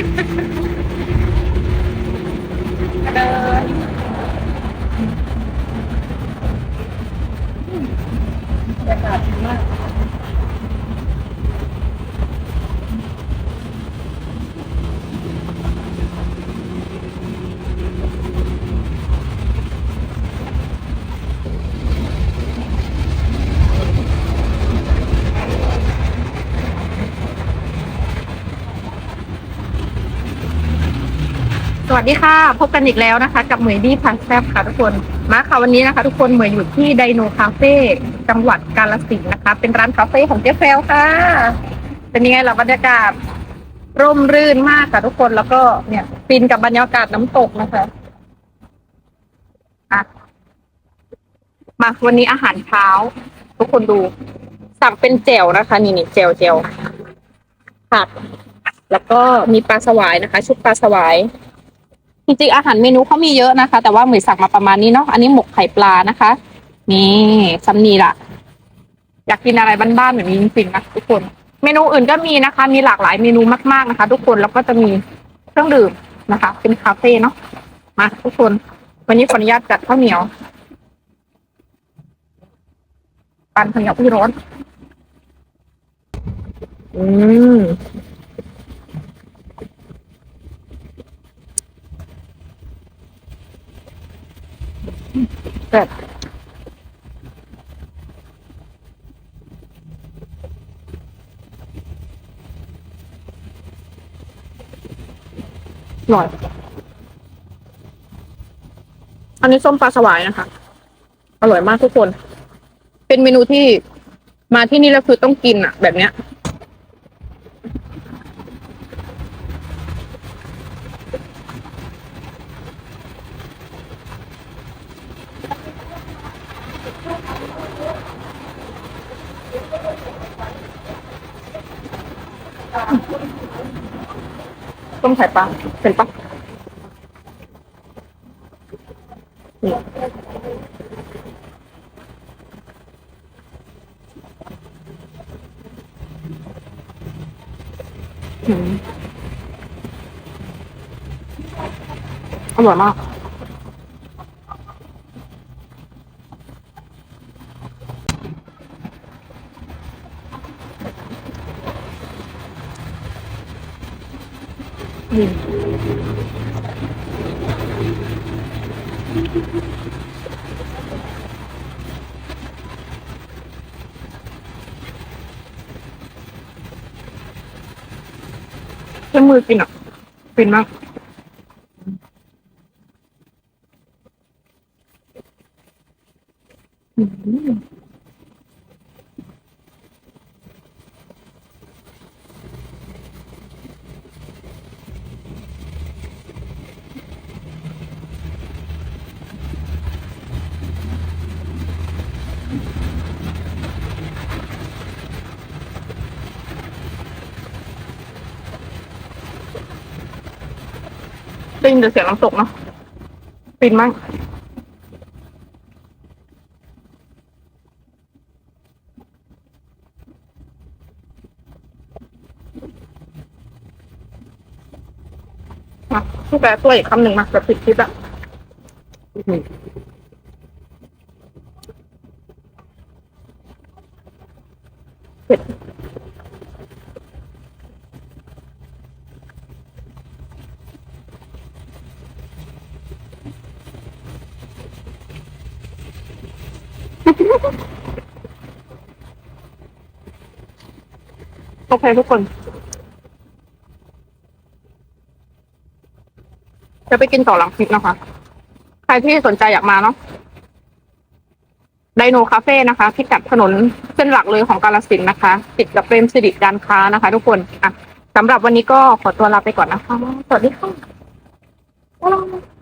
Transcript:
เดินบรรยากาศดีมาก สวัสดีค่ะ พบกันอีกแล้วนะคะ กับเหมยดี้พันแซบค่ะทุกคนมาค่ะวันนี้นะคะ ทุกคนเหมยอยู่ที่ไดโนคาเฟ่จังหวัดกาลสินนะคะ เป็นร้านคาเฟ่ของเจ๊แฟลค่ะ เป็นยังไงล่ะบรรยากาศร่มรื่นมากค่ะทุกคนแล้วก็เนี่ยฟินกับบรรยากาศน้ำตกนะคะอะมาวันนี้อาหารเช้า ทุกคนดู สั่งเป็นแจ่วนะคะ นี่นี่แจ่วแจ่วผักแล้วก็มีปลาสวายนะคะ ชุดปลาสวาย จริงๆอาหารเมนูเขามีเยอะนะคะ แต่ว่าเหมยสั่งมาประมาณนี้เนาะอันนี้หมกไข่ปลานะคะ นี่ซัมนีละอยากกินอะไรบ้านๆแบบนี้จริงๆนะทุกคน เมนูอื่นก็มีนะคะ มีหลากหลายเมนูมากๆนะคะ ทุกคนแล้วก็จะมีเครื่องดื่มนะคะ เป็นคาเฟ่เนาะมาทุกคน วันนี้ขออนุญาตจัดข้าวเหนียวปันข้าวเหนียวพี่ร้อนอืม แบบอร่อย อันนี้ส้มปลาสวายนะคะ อร่อยมากทุกคน เป็นเมนูที่มาที่นี่แล้วคือต้องกินอะแบบเนี้ย ต้มไข่ปลาเป็นปะนี่อร่อยมาก ใช้มือกินอะฟินมากอืม ได้ยินแต่เสียงน้ำตกเนาะฟินมากมาพี่แปะตัวอีกคำหนึ่งมาแบบปิดคลิปอะอื้อหือเผ็ด โอเคทุกคน จะไปกินต่อหลังคลิปนะคะ ใครที่สนใจอยากมาเนาะไดโนคาเฟ่นะคะพิกัดถนนเส้นหลักเลยของกาลสินนะคะ ติดกับเปรมสิริการค้านะคะ ทุกคนอะสำหรับวันนี้ก็ขอตัวลาไปก่อนนะคะ สวัสดีค่ะ